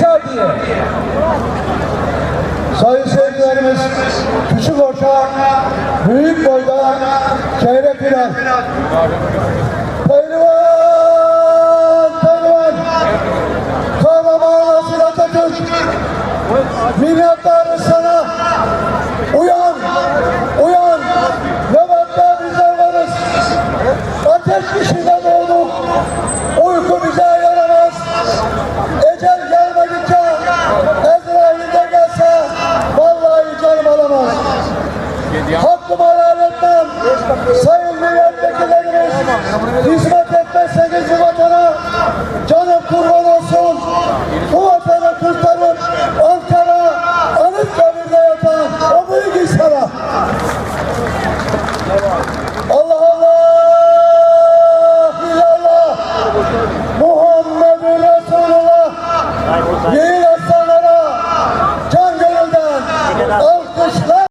Şadiye. Sayın seyircilerimiz, küçük orta, büyük boyda çeyrek final. Pehlivan, pehlivan. Kahraman Asil Atatürk. Minnettarız sana. Uyan, uyan. Levent'te bizler varız. Ateş kişide Sayın milletvekillerimiz hizmet etmezseniz bu vatana canım kurban olsun. Bu vatanı kurtarıp Ankara Anıtkabir'de yatan o büyük insana. Allah Allah ilallah Muhammedun Resulullah Yiğit